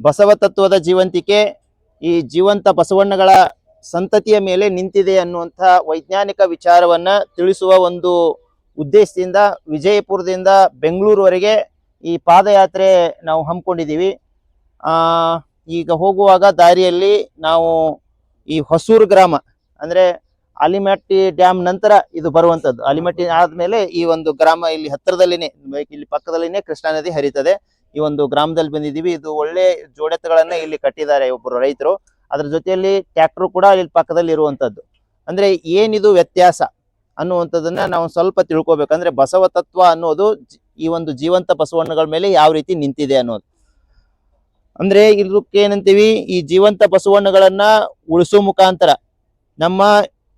ಬಸವ ತತ್ವದ ಜೀವಂತಿಕೆ, ಈ ಜೀವಂತ ಬಸವಣ್ಣಗಳ ಸಂತತಿಯ ಮೇಲೆ ನಿಂತಿದೆ ಅನ್ನುವಂಥ ವೈಜ್ಞಾನಿಕ ವಿಚಾರವನ್ನ ತಿಳಿಸುವ ಒಂದು ಉದ್ದೇಶದಿಂದ ವಿಜಯಪುರದಿಂದ ಬೆಂಗಳೂರುವರೆಗೆ ಈ ಪಾದಯಾತ್ರೆ ನಾವು ಹಮ್ಮಿಕೊಂಡಿದ್ದೀವಿ. ಆ, ಈಗ ಹೋಗುವಾಗ ದಾರಿಯಲ್ಲಿ ನಾವು ಈ ಹೊಸೂರು ಗ್ರಾಮ, ಅಂದ್ರೆ ಅಲಿಮಟ್ಟಿ ಡ್ಯಾಮ್ ನಂತರ ಇದು ಬರುವಂತದ್ದು ಅಲಿಮಟ್ಟಿ ಆದಮೇಲೆ ಈ ಒಂದು ಗ್ರಾಮ ಇಲ್ಲಿ ಹತ್ತಿರದಲ್ಲಿನೇ ಇಲ್ಲಿ ಪಕ್ಕದಲ್ಲಿನೇ ಕೃಷ್ಣಾ ನದಿ ಹರಿತದೆ. ಈ ಒಂದು ಗ್ರಾಮದಲ್ಲಿ ಬಂದಿದ್ದೀವಿ. ಇದು ಒಳ್ಳೆ ಜೋಡೆತ್ತಗಳನ್ನ ಇಲ್ಲಿ ಕಟ್ಟಿದ್ದಾರೆ ಒಬ್ಬರು ರೈತರು. ಅದ್ರ ಜೊತೆಯಲ್ಲಿ ಟ್ರ್ಯಾಕ್ಟರ್ ಕೂಡ ಇಲ್ಲಿ ಪಕ್ಕದಲ್ಲಿ ಇರುವಂತದ್ದು. ಅಂದ್ರೆ ಏನಿದು ವ್ಯತ್ಯಾಸ ಅನ್ನುವಂಥದ್ದನ್ನ ನಾವು ಸ್ವಲ್ಪ ತಿಳ್ಕೊಬೇಕಂದ್ರೆ ಬಸವ ತತ್ವ ಅನ್ನೋದು ಈ ಒಂದು ಜೀವಂತ ಬಸವಣ್ಣಗಳ ಮೇಲೆ ಯಾವ ರೀತಿ ನಿಂತಿದೆ ಅನ್ನೋದು. ಅಂದ್ರೆ ಇದಕ್ಕೆ ಏನಂತೀವಿ ಈ ಜೀವಂತ ಬಸವಣ್ಣಗಳನ್ನ ಉಳಿಸೋ ಮುಖಾಂತರ ನಮ್ಮ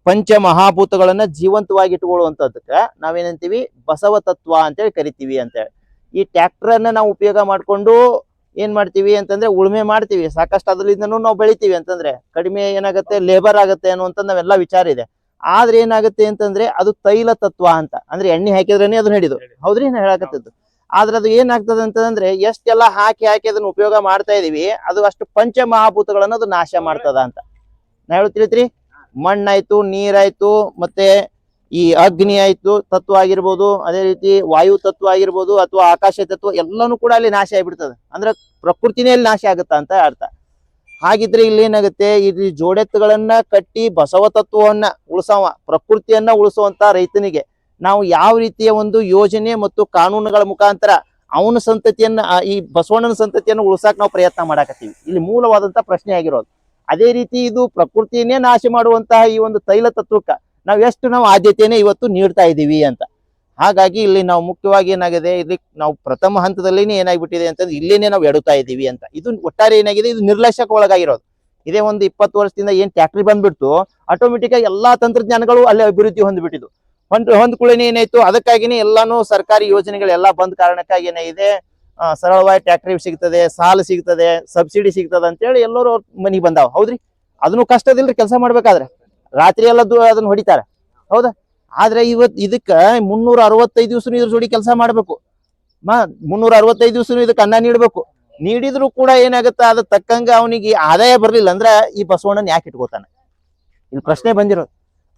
ಪಂಚ ಮಹಾಭೂತಗಳನ್ನ ಜೀವಂತವಾಗಿ ಇಟ್ಕೊಳ್ಳುವಂಥದ್ದಕ್ಕೆ ನಾವೇನಂತೀವಿ, ಬಸವ ತತ್ವ ಅಂತೇಳಿ ಕರಿತೀವಿ ಅಂತೇಳಿ. ಈ ಟ್ರ್ಯಾಕ್ಟರ್ ಅನ್ನ ನಾವು ಉಪಯೋಗ ಮಾಡ್ಕೊಂಡು ಏನ್ ಮಾಡ್ತೀವಿ ಅಂತಂದ್ರೆ ಉಳುಮೆ ಮಾಡ್ತೀವಿ. ಸಾಕಷ್ಟು ಅದರಿಂದನೂ ನಾವು ಬೆಳಿತೀವಿ ಅಂತಂದ್ರೆ ಕಡಿಮೆ ಏನಾಗುತ್ತೆ? ಲೇಬರ್ ಆಗುತ್ತೆ ಅನ್ನುವಂತ ನಾವೆಲ್ಲ ವಿಚಾರ ಇದೆ. ಆದ್ರೆ ಏನಾಗುತ್ತೆ ಅಂತಂದ್ರೆ ಅದು ತೈಲ ತತ್ವ ಅಂತ. ಅಂದ್ರೆ ಎಣ್ಣೆ ಹಾಕಿದ್ರೇನೆ ಅದು ಹಿಡಿದು ಹೌದ್ರಿ? ನಾ ಹೇಳಕತ್ತದ್ದು. ಆದ್ರೆ ಅದು ಏನಾಗ್ತದೆ ಅಂತಂದ್ರೆ ಎಷ್ಟೆಲ್ಲ ಹಾಕಿ ಹಾಕಿ ಅದನ್ನ ಉಪಯೋಗ ಮಾಡ್ತಾ ಇದೀವಿ, ಅದು ಅಷ್ಟು ಪಂಚ ಮಹಾಭೂತಗಳನ್ನ ಅದು ನಾಶ ಮಾಡ್ತದ ಅಂತ. ನಾ ಹೇಳು ತಿಳಿತ್ರಿ? ಮಣ್ಣಾಯ್ತು, ನೀರಾಯ್ತು, ಮತ್ತೆ ಈ ಅಗ್ನಿ ಆಯ್ತು, ತತ್ವ ಆಗಿರ್ಬೋದು, ಅದೇ ರೀತಿ ವಾಯು ತತ್ವ ಆಗಿರ್ಬೋದು, ಅಥವಾ ಆಕಾಶ ತತ್ವ, ಎಲ್ಲಾನು ಕೂಡ ಅಲ್ಲಿ ನಾಶ ಆಗಿಬಿಡ್ತದೆ. ಅಂದ್ರೆ ಪ್ರಕೃತಿನೇ ಅಲ್ಲಿ ನಾಶ ಆಗುತ್ತಾ ಅಂತ ಅರ್ಥ. ಹಾಗಿದ್ರೆ ಇಲ್ಲಿ ಏನಾಗುತ್ತೆ? ಇಲ್ಲಿ ಜೋಡೆತ್ತುಗಳನ್ನ ಕಟ್ಟಿ ಬಸವ ತತ್ವವನ್ನ ಉಳಿಸವ, ಪ್ರಕೃತಿಯನ್ನ ಉಳಿಸುವಂತ ರೈತನಿಗೆ ನಾವು ಯಾವ ರೀತಿಯ ಒಂದು ಯೋಜನೆ ಮತ್ತು ಕಾನೂನುಗಳ ಮುಖಾಂತರ ಅವನ ಸಂತತಿಯನ್ನ ಈ ಬಸವಣ್ಣನ ಸಂತತಿಯನ್ನು ಉಳಿಸಾಕ ನಾವು ಪ್ರಯತ್ನ ಮಾಡಾಕತ್ತೀವಿ. ಇಲ್ಲಿ ಮೂಲವಾದಂತ ಪ್ರಶ್ನೆ ಆಗಿರೋದು. ಅದೇ ರೀತಿ ಇದು ಪ್ರಕೃತಿಯನ್ನೇ ನಾಶ ಮಾಡುವಂತಹ ಈ ಒಂದು ತೈಲ ತತ್ವಕ್ಕ ನಾವು ಎಷ್ಟು ನಾವು ಆದ್ಯತೆಯೇ ಇವತ್ತು ನೀಡ್ತಾ ಇದ್ದೀವಿ ಅಂತ. ಹಾಗಾಗಿ ಇಲ್ಲಿ ನಾವು ಮುಖ್ಯವಾಗಿ ಏನಾಗಿದೆ, ಇಲ್ಲಿ ನಾವು ಪ್ರಥಮ ಹಂತದಲ್ಲಿನೇ ಏನಾಗ್ಬಿಟ್ಟಿದೆ ಅಂತಂದ್ರೆ ಇಲ್ಲೇನೆ ನಾವು ಎಡುತ್ತಾ ಇದ್ದೀವಿ ಅಂತ. ಇದು ಒಟ್ಟಾರೆ ಏನಾಗಿದೆ, ಇದು ನಿರ್ಲಕ್ಷ್ಯಕ್ಕೆ ಒಳಗಾಗಿರೋದು. ಇದೇ ಒಂದು ಇಪ್ಪತ್ತು ವರ್ಷದಿಂದ ಏನ್ ಟ್ಯಾಕ್ಟ್ರಿ ಬಂದ್ಬಿಡ್ತು ಆಟೋಮೆಟಿಕ್ ಆಗಿ ಎಲ್ಲಾ ತಂತ್ರಜ್ಞಾನಗಳು ಅಲ್ಲಿ ಅಭಿವೃದ್ಧಿ ಹೊಂದ್ಬಿಟ್ಟಿದ್ದು. ಹೊಂದ್ ಹೊಂದ್ಕೊಳ್ಳೇನೆ ಏನಾಯ್ತು, ಅದಕ್ಕಾಗಿನೇ ಎಲ್ಲಾನು ಸರ್ಕಾರಿ ಯೋಜನೆಗಳೆಲ್ಲ ಬಂದ ಕಾರಣಕ್ಕಾಗಿ ಏನಾಗಿದೆ ಸರಳವಾಗಿ ಟ್ಯಾಕ್ಟ್ರಿ ಸಿಗ್ತದೆ, ಸಾಲ ಸಿಗ್ತದೆ, ಸಬ್ಸಿಡಿ ಸಿಗ್ತದೆ ಅಂತೇಳಿ ಎಲ್ಲರೂ ಅವ್ರ ಮನೆಗೆ ಬಂದಾವ. ಹೌದ್ರಿ? ಅದನ್ನು ಕಷ್ಟದಿಲ್ರಿ, ಕೆಲಸ ಮಾಡ್ಬೇಕಾದ್ರೆ. ರಾತ್ರಿ ಎಲ್ಲ ಅದನ್ನ ಹೊಡಿತಾರ. ಹೌದಾ? ಆದ್ರೆ ಇವತ್ ಇದಕ್ಕ ಮುನ್ನೂರ ಅರವತ್ತೈದು ದಿವಸ ಇದ್ರ ಜೋಡಿ ಕೆಲಸ ಮಾಡ್ಬೇಕು. ಮಾ, ಮುನ್ನೂರ ಅರವತ್ತೈದು ದಿವಸ ಇದಕ್ಕೆ ಅನ್ನ ನೀಡ್ಬೇಕು. ನೀಡಿದ್ರು ಕೂಡ ಏನಾಗುತ್ತೆ, ಅದ ತಕ್ಕಂಗ ಅವನಿಗೆ ಆದಾಯ ಬರ್ಲಿಲ್ಲ ಅಂದ್ರ ಈ ಬಸವಣ್ಣನ ಯಾಕೆ ಇಟ್ಕೋತಾನೆ? ಇಲ್ಲಿ ಪ್ರಶ್ನೆ ಬಂದಿರೋದು.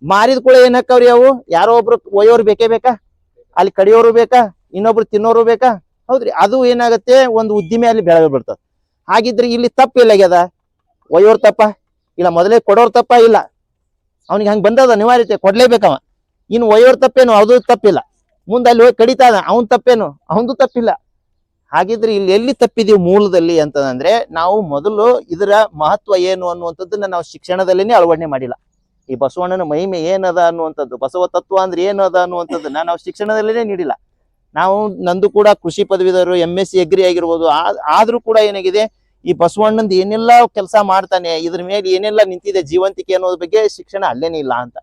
ಮಾರಿದ ಕೂಡ ಏನಕ್ಕವ್ರಿ ಅವು? ಯಾರೋ ಒಬ್ರು ಒಯ್ಯೋರು ಬೇಕೇ ಬೇಕಾ? ಅಲ್ಲಿ ಕಡಿಯೋರು ಬೇಕಾ? ಇನ್ನೊಬ್ರು ತಿನ್ನೋರು ಬೇಕಾ? ಹೌದ್ರಿ, ಅದು ಏನಾಗುತ್ತೆ, ಒಂದು ಉದ್ದಿಮೆ ಅಲ್ಲಿ ಬೆಳೆ ಬಿಡ್ತದ ಹಾಗಿದ್ರೆ ಇಲ್ಲಿ ತಪ್ಪು ಎಲ್ಲಾಗ್ಯದ? ಒಯ್ಯೋರ್ ತಪ್ಪ? ಇಲ್ಲ, ಮೊದಲೇ ಕೊಡೋರ್ ತಪ್ಪ? ಇಲ್ಲ. ಅವನಿಗೆ ಹಂಗೆ ಬಂದದ ಅನಿವಾರ್ಯತೆ ಕೊಡ್ಲೇಬೇಕವ. ಇನ್ನು ಒಯ್ಯೋರ್ ತಪ್ಪೇನು ಅದು ತಪ್ಪಿಲ್ಲ. ಮುಂದೆ ಅಲ್ಲಿ ಹೋಗಿ ಕಡಿತಾನ, ಅವನ್ ತಪ್ಪೇನು ಅವಂದು ತಪ್ಪಿಲ್ಲ. ಹಾಗಿದ್ರೆ ಇಲ್ಲಿ ಎಲ್ಲಿ ತಪ್ಪಿದೀವಿ ಮೂಲದಲ್ಲಿ ಅಂತಂದ್ರೆ, ನಾವು ಮೊದಲು ಇದರ ಮಹತ್ವ ಏನು ಅನ್ನುವಂಥದ್ದನ್ನ ನಾವು ಶಿಕ್ಷಣದಲ್ಲಿನೇ ಅಳವಡಿಕೆ ಮಾಡಿಲ್ಲ. ಈ ಬಸವಣ್ಣನ ಮಹಿಮೆ ಏನದ ಅನ್ನುವಂಥದ್ದು, ಬಸವ ತತ್ವ ಅಂದ್ರೆ ಏನದ ಅನ್ನುವಂಥದ್ದನ್ನ ನಾವು ಶಿಕ್ಷಣದಲ್ಲಿನೇ ನೀಡಿಲ್ಲ. ನಾವು ನಂದು ಕೂಡ ಕೃಷಿ ಪದವೀಧರರು ಎಂ ಎಸ್ ಸಿ ಅಗ್ರಿ ಆಗಿರ್ಬೋದು ಆದ್ರೂ ಕೂಡ ಏನಾಗಿದೆ ಈ ಬಸವಣ್ಣಂದ್ ಏನೆಲ್ಲ ಕೆಲಸ ಮಾಡ್ತಾನೆ, ಇದ್ರ ಮೇಲೆ ಏನೆಲ್ಲ ನಿಂತಿದೆ ಜೀವಂತಿಕೆ ಅನ್ನೋದ್ರ ಬಗ್ಗೆ ಶಿಕ್ಷಣ ಅಲ್ಲೇನೇ ಇಲ್ಲ ಅಂತ.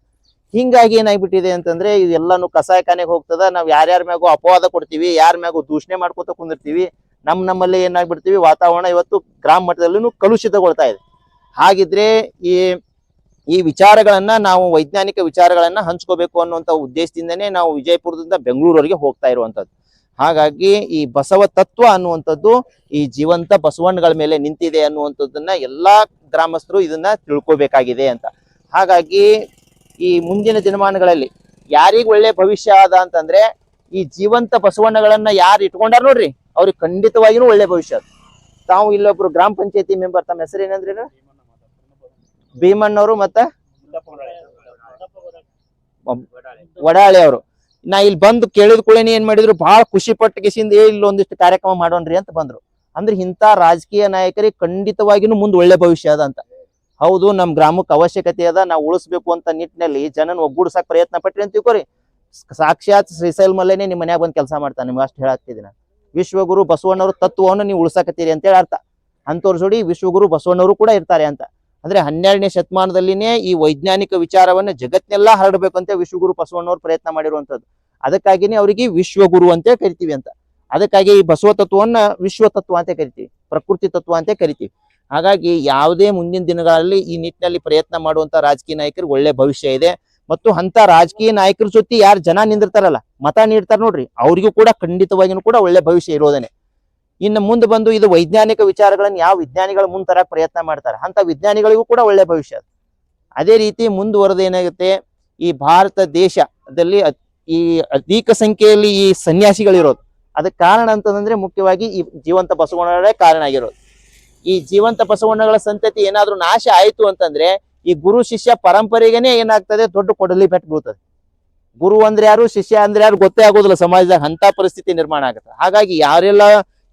ಹಿಂಗಾಗಿ ಏನಾಗ್ಬಿಟ್ಟಿದೆ ಅಂತಂದ್ರೆ ಇದೆಲ್ಲಾನು ಕಸಾಯಖಾನೆಗೆ ಹೋಗ್ತದ, ನಾವ್ ಯಾರ್ಯಾರ ಮ್ಯಾಗೂ ಅಪವಾದ ಕೊಡ್ತೀವಿ, ಯಾರ ಮ್ಯಾಗೂ ದೂಷಣೆ ಮಾಡ್ಕೋತ ಕುಂದಿರ್ತೀವಿ, ನಮ್ ನಮ್ಮಲ್ಲಿ ಏನಾಗ್ಬಿಡ್ತೀವಿ, ವಾತಾವರಣ ಇವತ್ತು ಗ್ರಾಮ ಮಟ್ಟದಲ್ಲೂ ಕಲುಷಿತಗೊಳ್ತಾ ಇದೆ. ಹಾಗಿದ್ರೆ ಈ ಈ ವಿಚಾರಗಳನ್ನ ನಾವು ವೈಜ್ಞಾನಿಕ ವಿಚಾರಗಳನ್ನ ಹಂಚ್ಕೋಬೇಕು ಅನ್ನುವಂತ ಉದ್ದೇಶದಿಂದನೇ ನಾವು ವಿಜಯಪುರದಿಂದ ಬೆಂಗಳೂರವರೆಗೆ ಹೋಗ್ತಾ ಇರುವಂತದ್ದು. ಹಾಗಾಗಿ ಈ ಬಸವ ತತ್ವ ಅನ್ನುವಂಥದ್ದು ಈ ಜೀವಂತ ಬಸವಣ್ಣಗಳ ಮೇಲೆ ನಿಂತಿದೆ ಅನ್ನುವಂಥದ್ದನ್ನ ಎಲ್ಲಾ ಗ್ರಾಮಸ್ಥರು ಇದನ್ನ ತಿಳ್ಕೊಬೇಕಾಗಿದೆ ಅಂತ. ಹಾಗಾಗಿ ಈ ಮುಂದಿನ ದಿನಮಾನಗಳಲ್ಲಿ ಯಾರಿಗ ಒಳ್ಳೆ ಭವಿಷ್ಯ ಆದ ಅಂತಂದ್ರೆ ಈ ಜೀವಂತ ಬಸವಣ್ಣಗಳನ್ನ ಯಾರು ಇಟ್ಕೊಂಡಾರ ನೋಡ್ರಿ ಅವ್ರಿಗೆ ಖಂಡಿತವಾಗಿನೂ ಒಳ್ಳೆ ಭವಿಷ್ಯ ಅದ. ತಾವು ಇಲ್ಲೊಬ್ರು ಗ್ರಾಮ ಪಂಚಾಯತಿ ಮೆಂಬರ್ ತಮ್ಮ ಹೆಸರು ಏನಂದ್ರಿ ಭೀಮಣ್ಣವರು ಮತ್ತ ವಡಾಳಿ ಅವರು. ನಾ ಇಲ್ಲಿ ಬಂದು ಕೇಳಿದ ಕೂಡಲೇ ಏನ್ ಮಾಡಿದ್ರು ಬಹಳ ಖುಷಿ ಪಟ್ಟು ಕಿಸಿಂದ, ಏ, ಇಲ್ಲಿ ಒಂದಿಷ್ಟು ಕಾರ್ಯಕ್ರಮ ಮಾಡೋಣ್ರಿ ಅಂತ ಬಂದ್ರು. ಅಂದ್ರೆ ಇಂಥ ರಾಜಕೀಯ ನಾಯಕರಿಗೆ ಖಂಡಿತವಾಗಿನೂ ಮುಂದೆ ಒಳ್ಳೆ ಭವಿಷ್ಯ ಅದ ಅಂತ. ಹೌದು, ನಮ್ ಗ್ರಾಮಕ್ಕೆ ಅವಶ್ಯಕತೆ ಅದ, ನಾವು ಉಳಿಸ್ಬೇಕು ಅಂತ ನಿಟ್ಟಿನಲ್ಲಿ ಜನನ ಒಗ್ಗೂಡ್ಸಕ್ ಪ್ರಯತ್ನ ಪಟ್ರಿ ಅಂತ ತಿಳ್ಕೊರಿ. ಸಾಕ್ಷಾತ್ ಶ್ರೀಶೈಲ್ ಮಲ್ಲೇನೆ ನಿಮ್ ಮನ್ಯಾಗ ಬಂದ್ ಕೆಲಸ ಮಾಡ್ತಾನೆ, ನಿಮ್ಗೆ ಅಷ್ಟು ಹೇಳಾಕ್ತಿದ್ದೀನಿ ವಿಶ್ವಗುರು ಬಸವಣ್ಣವ್ರ ತತ್ವವನ್ನು ನೀವು ಉಳ್ಸಾಕತ್ತೀರಿ ಅಂತೇಳಿ ಅರ್ಥ. ಅಂತವ್ರ ಜೋಡಿ ವಿಶ್ವಗುರು ಬಸವಣ್ಣವರು ಕೂಡ ಇರ್ತಾರೆ ಅಂತ. ಅಂದ್ರೆ ಹನ್ನೆರಡನೇ ಶತಮಾನದಲ್ಲಿನೇ ಈ ವೈಜ್ಞಾನಿಕ ವಿಚಾರವನ್ನ ಜಗತ್ತನೆಲ್ಲ ಹರಡಬೇಕು ಅಂತ ವಿಶ್ವಗುರು ಬಸವಣ್ಣವ್ರು ಪ್ರಯತ್ನ ಮಾಡಿರುವಂತದ್ದು. ಅದಕ್ಕಾಗಿನೇ ಅವರಿಗೆ ವಿಶ್ವಗುರು ಅಂತ ಕರಿತೀವಿ ಅಂತ. ಅದಕ್ಕಾಗಿ ಈ ಬಸವ ತತ್ವವನ್ನ ವಿಶ್ವ ತತ್ವ ಅಂತ ಕರಿತೀವಿ, ಪ್ರಕೃತಿ ತತ್ವ ಅಂತ ಕರಿತೀವಿ. ಹಾಗಾಗಿ ಯಾವುದೇ ಮುಂದಿನ ದಿನಗಳಲ್ಲಿ ಈ ನಿಟ್ಟಿನಲ್ಲಿ ಪ್ರಯತ್ನ ಮಾಡುವಂತ ರಾಜಕೀಯ ನಾಯಕರಿಗೆ ಒಳ್ಳೆ ಭವಿಷ್ಯ ಇದೆ. ಮತ್ತು ಅಂತ ರಾಜಕೀಯ ನಾಯಕರ ಜೊತೆ ಯಾರು ಜನ ನಿಂದಿರ್ತಾರಲ್ಲ, ಮತ ನೀಡ್ತಾರ ನೋಡ್ರಿ, ಅವ್ರಿಗೂ ಕೂಡ ಖಂಡಿತವಾಗಿನೂ ಕೂಡ ಒಳ್ಳೆ ಭವಿಷ್ಯ ಇರೋದೇನೆ. ಇನ್ನು ಮುಂದೆ ಬಂದು ಇದು ವೈಜ್ಞಾನಿಕ ವಿಚಾರಗಳನ್ನು ಯಾವ ವಿಜ್ಞಾನಿಗಳು ಮುಂದೆ ಪ್ರಯತ್ನ ಮಾಡ್ತಾರೆ ಅಂತ ವಿಜ್ಞಾನಿಗಳಿಗೂ ಕೂಡ ಒಳ್ಳೆ ಭವಿಷ್ಯ ಅದ. ರೀತಿ ಮುಂದುವರೆದು ಏನಾಗುತ್ತೆ, ಈ ಭಾರತ ದೇಶದಲ್ಲಿ ಈ ಅಧಿಕ ಸಂಖ್ಯೆಯಲ್ಲಿ ಈ ಸನ್ಯಾಸಿಗಳಿರೋದು. ಅದಕ್ಕೆ ಕಾರಣ ಅಂತಂದ್ರೆ ಮುಖ್ಯವಾಗಿ ಈ ಜೀವಂತ ಬಸವಣ್ಣಗಳೇ ಕಾರಣ ಆಗಿರೋದು. ಈ ಜೀವಂತ ಬಸವಣ್ಣಗಳ ಸಂತತಿ ಏನಾದ್ರೂ ನಾಶ ಆಯಿತು ಅಂತಂದ್ರೆ ಈ ಗುರು ಶಿಷ್ಯ ಪರಂಪರೆಗೇನೆ ಏನಾಗ್ತದೆ, ದೊಡ್ಡ ಕೊಡಲಿ ಪೆಟ್ಟು ಬೀಳ್ತದೆ. ಗುರು ಅಂದ್ರೆ ಯಾರು, ಶಿಷ್ಯ ಅಂದ್ರೆ ಯಾರು ಗೊತ್ತೇ ಆಗೋದಿಲ್ಲ ಸಮಾಜದಾಗ ಅಂತ ಪರಿಸ್ಥಿತಿ ನಿರ್ಮಾಣ ಆಗುತ್ತೆ. ಹಾಗಾಗಿ ಯಾರೆಲ್ಲ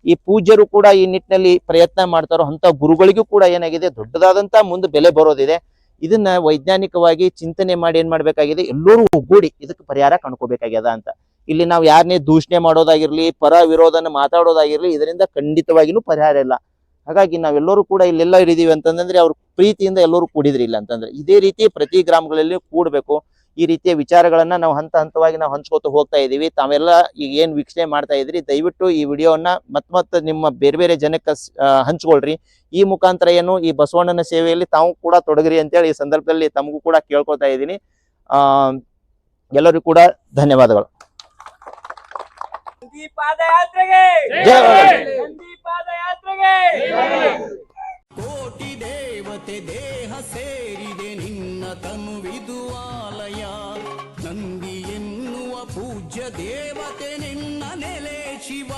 ಈ ಪೂಜ್ಯರು ಕೂಡ ಈ ನಿಟ್ಟಿನಲ್ಲಿ ಪ್ರಯತ್ನ ಮಾಡ್ತಾರೋ ಅಂತ ಗುರುಗಳಿಗೂ ಕೂಡ ಏನಾಗಿದೆ, ದೊಡ್ಡದಾದಂತ ಮುಂದೆ ಬೆಲೆ ಬರೋದಿದೆ. ಇದನ್ನ ವೈಜ್ಞಾನಿಕವಾಗಿ ಚಿಂತನೆ ಮಾಡಿ ಏನ್ ಮಾಡ್ಬೇಕಾಗಿದೆ, ಎಲ್ಲರೂ ಒಗ್ಗೂಡಿ ಇದಕ್ಕೆ ಪರಿಹಾರ ಕಂಡ್ಕೋಬೇಕಾಗ್ಯದ ಅಂತ. ಇಲ್ಲಿ ನಾವು ಯಾರನ್ನೇ ದೂಷಣೆ ಮಾಡೋದಾಗಿರ್ಲಿ, ಪರ ವಿರೋಧನ ಮಾತಾಡೋದಾಗಿರ್ಲಿ, ಇದರಿಂದ ಖಂಡಿತವಾಗಿನೂ ಪರಿಹಾರ ಇಲ್ಲ. ಹಾಗಾಗಿ ನಾವೆಲ್ಲರೂ ಕೂಡ ಇಲ್ಲೆಲ್ಲ ಇರಿದೀವಿ ಅಂತಂದ್ರೆ ಅವ್ರ ಪ್ರೀತಿಯಿಂದ ಎಲ್ಲರೂ ಕೂಡಿದ್ರಿ ಇಲ್ಲ ಅಂತಂದ್ರೆ. ಇದೇ ರೀತಿ ಪ್ರತಿ ಗ್ರಾಮಗಳಲ್ಲಿ ಕೂಡಬೇಕು. ಈ ರೀತಿಯ ವಿಚಾರಗಳನ್ನ ನಾವು ಹಂತ ಹಂತವಾಗಿ ನಾವು ಹಂಚ್ಕೋತ ಹೋಗ್ತಾ ಇದೀವಿ ತಾವೆಲ್ಲ ಈಗ ಏನ್ ವೀಕ್ಷಣೆ ಮಾಡ್ತಾ ಇದ್ರಿ ದಯವಿಟ್ಟು ಈ ವಿಡಿಯೋವನ್ನ ಮತ್ ಮತ್ ನಿಮ್ಮ ಬೇರೆ ಬೇರೆ ಜನಕ್ಕೆ ಹಂಚ್ಕೊಳ್ರಿ. ಈ ಮುಖಾಂತರ ಏನು ಈ ಬಸವಣ್ಣನ ಸೇವೆಯಲ್ಲಿ ತಾವು ಕೂಡ ತೊಡಗ್ರಿ ಅಂತೇಳಿ ಈ ಸಂದರ್ಭದಲ್ಲಿ ತಮಗೂ ಕೂಡ ಕೇಳ್ಕೊತಾ ಇದ್ದೀನಿ. ಆ ಎಲ್ಲರಿಗೂ ಕೂಡ ಧನ್ಯವಾದಗಳು. ಸೇರಿದೆ ನಿನ್ನ ತನುವಿದು ಆಲಯ. ನಂದಿ ಎನ್ನುವ ಪೂಜ್ಯ ದೇವತೆ ನಿನ್ನ ನೆಲೆ ಶಿವ